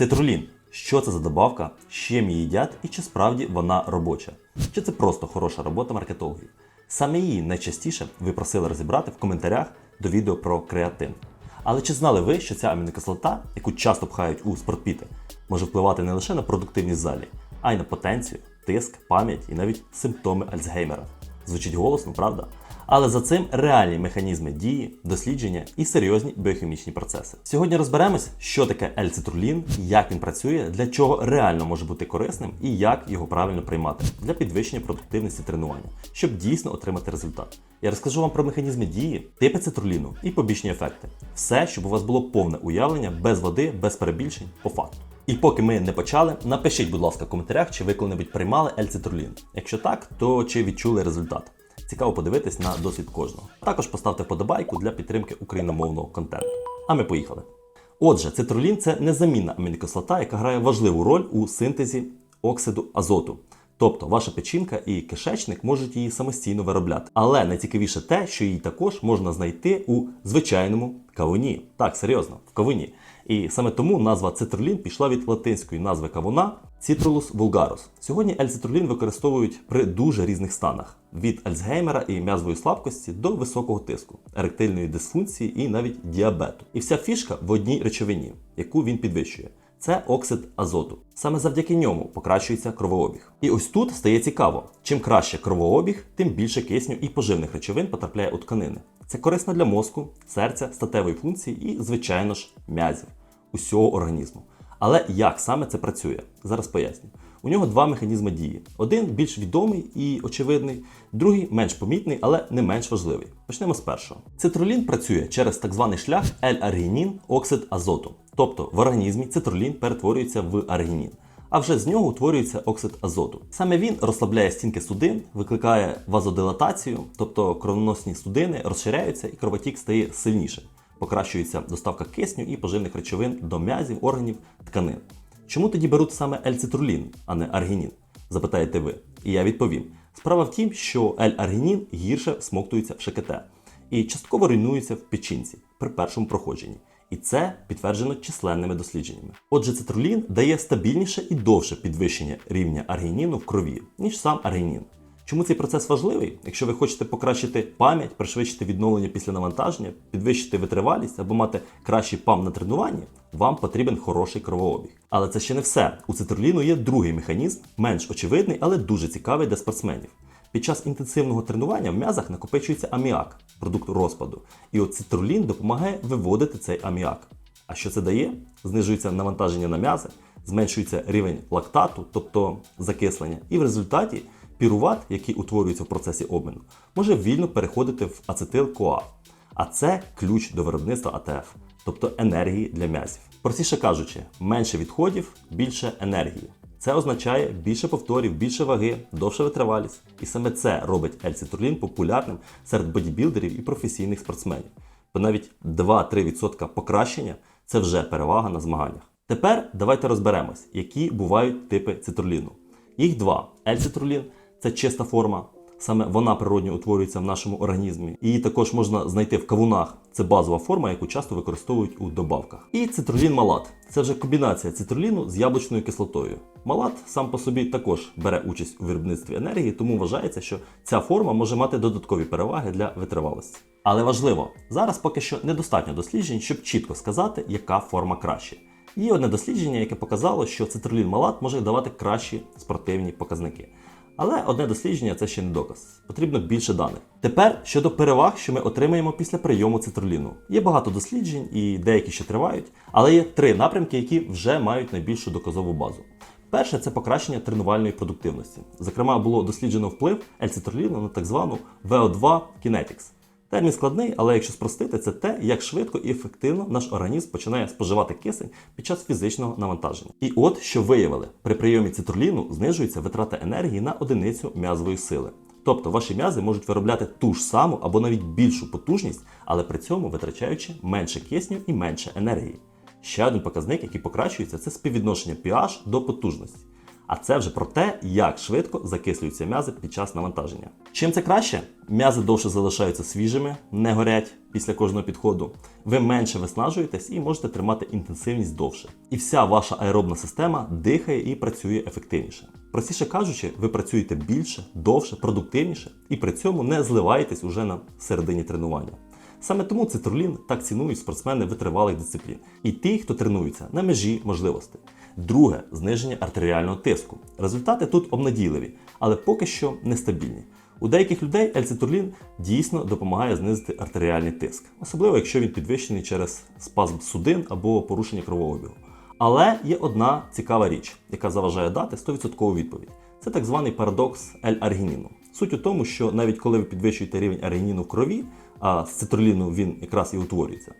Цитрулін. Що це за добавка, з чим її їдять і чи справді вона робоча? Чи це просто хороша робота маркетологів? Саме її найчастіше ви просили розібрати в коментарях до відео про креатин. Але чи знали ви, що ця амінокислота, яку часто пхають у спортпіти, може впливати не лише на продуктивність залі, а й на потенцію, тиск, пам'ять і навіть симптоми Альцгеймера? Звучить голосно, правда? Але за цим реальні механізми дії, дослідження і серйозні біохімічні процеси. Сьогодні розберемось, що таке L-цитрулін, як він працює, для чого реально може бути корисним і як його правильно приймати для підвищення продуктивності тренування, щоб дійсно отримати результат. Я розкажу вам про механізми дії, типи цитруліну і побічні ефекти. Все, щоб у вас було повне уявлення без води, без перебільшень, по факту. І поки ми не почали, напишіть, будь ласка, в коментарях, чи ви коли-небудь приймали L-цитрулін. Якщо так, то чи відчули результат. Цікаво подивитись на досвід кожного. Також поставте вподобайку для підтримки україномовного контенту. А ми поїхали. Отже, цитрулін це незамінна амінокислота, яка грає важливу роль у синтезі оксиду азоту. Тобто ваша печінка і кишечник можуть її самостійно виробляти. Але найцікавіше те, що її також можна знайти у звичайному кавуні. Так, серйозно, в кавуні. І саме тому назва цитрулін пішла від латинської назви кавуна Citrulus vulgarus. Сьогодні L-цитрулін використовують при дуже різних станах: від Альцгеймера і м'язової слабкості до високого тиску, еректильної дисфункції і навіть діабету. І вся фішка в одній речовині, яку він підвищує. Це оксид азоту. Саме завдяки ньому покращується кровообіг. І ось тут стає цікаво: чим краще кровообіг, тим більше кисню і поживних речовин потрапляє у тканини. Це корисно для мозку, серця, статевої функції і, звичайно ж, м'язів усього організму. Але як саме це працює? Зараз поясню. У нього два механізми дії: один більш відомий і очевидний, другий менш помітний, але не менш важливий. Почнемо з першого. Цитрулін працює через так званий шлях L-аргінін оксид азоту. Тобто в організмі цитрулін перетворюється в аргінін. А вже з нього утворюється оксид азоту. Саме він розслабляє стінки судин, викликає вазодилатацію, тобто кровоносні судини розширяються і кровотік стає сильнішим покращується доставка кисню і поживних речовин до м'язів, органів, тканин. Чому тоді беруть саме L-цитрулін, а не аргінін? Запитаєте ви. І я відповім: справа в тім, що L-аргінін гірше всмоктується в ШКТ і частково руйнується в печінці при першому проходженні. І це підтверджено численними дослідженнями. Отже, цитрулін дає стабільніше і довше підвищення рівня аргініну в крові, ніж сам аргінін. Чому цей процес важливий? Якщо ви хочете покращити пам'ять, пришвидшити відновлення після навантаження, підвищити витривалість або мати кращий пам на тренуванні, вам потрібен хороший кровообіг. Але це ще не все. У цитруліну є другий механізм, менш очевидний, але дуже цікавий для спортсменів. Під час інтенсивного тренування в м'язах накопичується аміак, продукт розпаду. І от цитрулін допомагає виводити цей аміак. А що це дає? Знижується навантаження на м'язи, зменшується рівень лактату, тобто закислення, і в результаті піруват, який утворюється в процесі обміну, може вільно переходити в ацетил-КоА. А це ключ до виробництва АТФ, тобто енергії для м'язів. Простіше кажучи, менше відходів, більше енергії. Це означає більше повторів, більше ваги, довша витривалість. І саме це робить L-цитрулін популярним серед бодібілдерів і професійних спортсменів. Бо навіть 2-3% покращення це вже перевага на змаганнях. Тепер давайте розберемось, які бувають типи цитруліну. Їх два: L-цитрулін це чиста форма. Саме вона природньо утворюється в нашому організмі. Її також можна знайти в кавунах. Це базова форма, яку часто використовують у добавках. І цитрулін малат. Це вже комбінація цитруліну з яблучною кислотою. Малат сам по собі також бере участь у виробництві енергії, тому вважається, що ця форма може мати додаткові переваги для витривалості. Але важливо, зараз поки що недостатньо досліджень, щоб чітко сказати, яка форма краще. Є одне дослідження, яке показало, що цитрулін малат може давати кращі спортивні показники. Але одне дослідження це ще не доказ. Потрібно більше даних. Тепер щодо переваг, що ми отримаємо після прийому цитруліну. Є багато досліджень і деякі ще тривають, але є три напрямки, які вже мають найбільшу доказову базу. Перше це покращення тренувальної продуктивності. Зокрема, було досліджено вплив ельцитруліну на так звану VO2 Kinetics. Термін складний, але якщо спростити, це те, як швидко і ефективно наш організм починає споживати кисень під час фізичного навантаження. І от що виявили, при прийомі цитруліну знижується витрата енергії на одиницю м'язової сили. Тобто ваші м'язи можуть виробляти ту ж саму або навіть більшу потужність, але при цьому витрачаючи менше кисню і менше енергії. Ще один показник, який покращується, це співвідношення pH до потужності. А це вже про те, як швидко закислюються м'язи під час навантаження. Чим це краще? М'язи довше залишаються свіжими, не горять після кожного підходу. Ви менше виснажуєтесь і можете тримати інтенсивність довше. І вся ваша аеробна система дихає і працює ефективніше. Простіше кажучи, ви працюєте більше, довше, продуктивніше і при цьому не зливаєтесь уже на середині тренування. Саме тому цитрулін так цінують спортсмени витривалих дисциплін і ті, хто тренується на межі можливостей. Друге зниження артеріального тиску. Результати тут обнадійливі, але поки що нестабільні. У деяких людей ельцитулін дійсно допомагає знизити артеріальний тиск, особливо якщо він підвищений через спазм судин або порушення кровообігу. Але є одна цікава річ, яка заважає дати 100% відповідь. Це так званий парадокс L-аргініну. Суть у тому, що навіть коли ви підвищуєте рівень аргініну в крові, а з цитруліну він якраз і утворюється,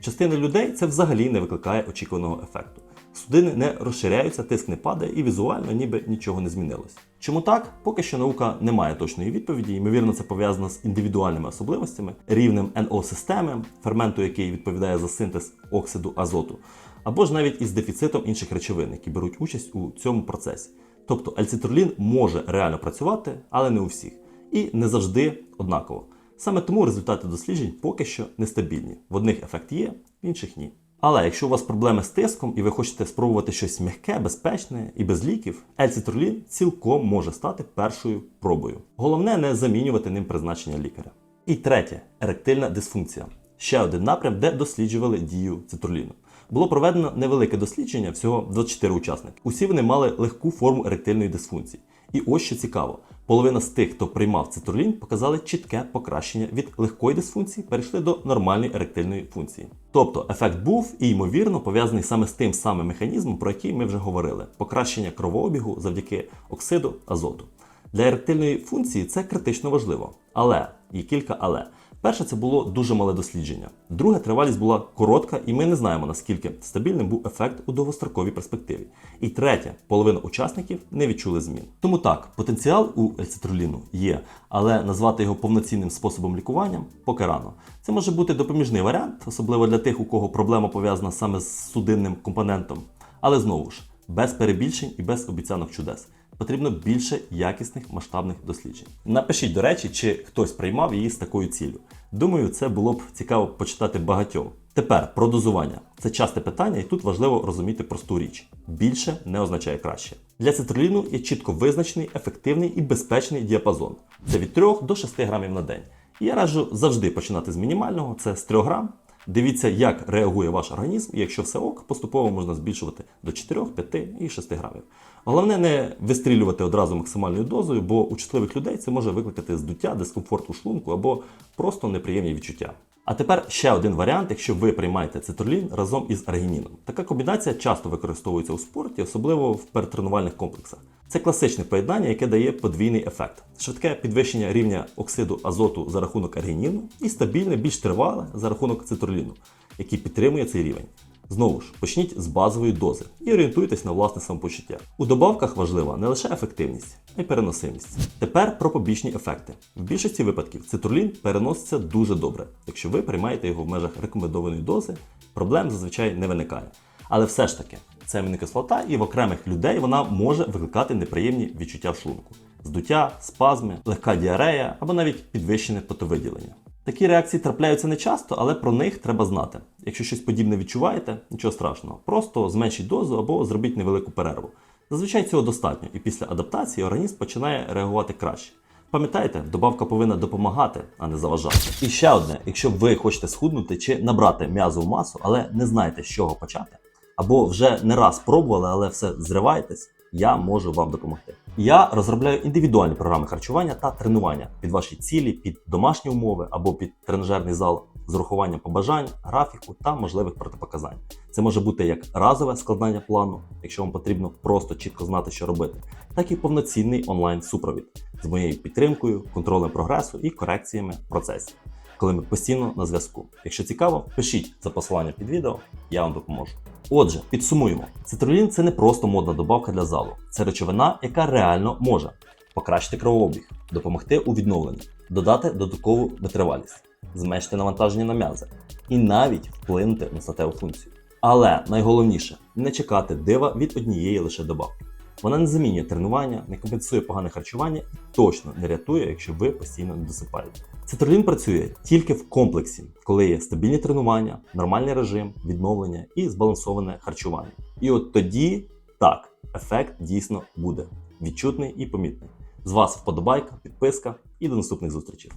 частина людей це взагалі не викликає очікуваного ефекту. Судини не розширяються, тиск не падає і візуально ніби нічого не змінилось. Чому так? Поки що наука не має точної відповіді, ймовірно, це пов'язано з індивідуальними особливостями, рівнем НО-системи, ферменту, який відповідає за синтез оксиду азоту, або ж навіть із дефіцитом інших речовин, які беруть участь у цьому процесі. Тобто альцитрулін може реально працювати, але не у всіх. І не завжди однаково. Саме тому результати досліджень поки що нестабільні. В одних ефект є, в інших ні. Але якщо у вас проблеми з тиском і ви хочете спробувати щось м'яке, безпечне і без ліків, ельцитрулін цілком може стати першою пробою. Головне не замінювати ним призначення лікаря. І третє еректильна дисфункція. Ще один напрям, де досліджували дію цитруліну. Було проведено невелике дослідження, всього 24 учасники. Усі вони мали легку форму еректильної дисфункції. І ось що цікаво: половина з тих, хто приймав цитрулін, показали чітке покращення від легкої дисфункції, перейшли до нормальної еректильної функції. Тобто ефект був і ймовірно пов'язаний саме з тим самим механізмом, про який ми вже говорили: покращення кровообігу завдяки оксиду азоту. Для еректильної функції це критично важливо. Але є кілька але. Перше, це було дуже мале дослідження. Друге, тривалість була коротка, і ми не знаємо, наскільки стабільним був ефект у довгостроковій перспективі. І третє, половина учасників не відчули змін. Тому так, потенціал у ельцитруліну є, але назвати його повноцінним способом лікування поки рано. Це може бути допоміжний варіант, особливо для тих, у кого проблема пов'язана саме з судинним компонентом. Але знову ж, без перебільшень і без обіцянок чудес. Потрібно більше якісних масштабних досліджень. Напишіть, до речі, чи хтось приймав її з такою ціллю. Думаю, це було б цікаво почитати багатьом. Тепер про дозування. Це часте питання, і тут важливо розуміти просту річ: більше не означає краще. Для цитруліну є чітко визначений, ефективний і безпечний діапазон. Це від 3 до 6 грамів на день. І я раджу завжди починати з мінімального, це з 3 грам. Дивіться, як реагує ваш організм, і якщо все ок, поступово можна збільшувати до 4, 5 і 6 грамів. Головне не вистрілювати одразу максимальною дозою, бо у чутливих людей це може викликати здуття, дискомфорт у шлунку або просто неприємні відчуття. А тепер ще один варіант, якщо ви приймаєте цитрулін разом із аргініном. Така комбінація часто використовується у спорті, особливо в перетренувальних комплексах. Це класичне поєднання, яке дає подвійний ефект: швидке підвищення рівня оксиду азоту за рахунок аргініну і стабільне, більш тривале за рахунок цитруліну, який підтримує цей рівень. Знову ж, почніть з базової дози і орієнтуйтесь на власне самопочуття. У добавках важлива не лише ефективність, а й переносимість. Тепер про побічні ефекти. В більшості випадків цитрулін переноситься дуже добре. Якщо ви приймаєте його в межах рекомендованої дози, проблем зазвичай не виникає. Але все ж таки, це амінокислота, і в окремих людей вона може викликати неприємні відчуття в шлунку: здуття, спазми, легка діарея або навіть підвищене потовиділення. Такі реакції трапляються не часто, але про них треба знати. Якщо щось подібне відчуваєте, нічого страшного. Просто зменшіть дозу або зробіть невелику перерву. Зазвичай цього достатньо, і після адаптації організм починає реагувати краще. Пам'ятайте, добавка повинна допомагати, а не заважати. І ще одне: якщо ви хочете схуднути чи набрати м'язову масу, але не знаєте, з чого почати, або вже не раз пробували, але все зриваєтесь, я можу вам допомогти. Я розробляю індивідуальні програми харчування та тренування під ваші цілі, під домашні умови або під тренажерний зал з урахуванням побажань, графіку та можливих протипоказань. Це може бути як разове складання плану, якщо вам потрібно просто чітко знати, що робити, так і повноцінний онлайн-супровід з моєю підтримкою, контролем прогресу і корекціями процесів, коли ми постійно на зв'язку. Якщо цікаво, пишіть за посиланням під відео, я вам допоможу. Отже, підсумуємо: цитрулін це не просто модна добавка для залу, це речовина, яка реально може покращити кровообіг, допомогти у відновленні, додати додаткову витривалість, зменшити навантаження на м'язи і навіть вплинути на статеву функцію. Але найголовніше не чекати дива від однієї лише добавки. Вона не замінює тренування, не компенсує погане харчування і точно не рятує, якщо ви постійно не досипаєте. Цитрулін працює тільки в комплексі, коли є стабільні тренування, нормальний режим, відновлення і збалансоване харчування. І от тоді так, ефект дійсно буде відчутний і помітний. З вас вподобайка, підписка і до наступних зустрічей.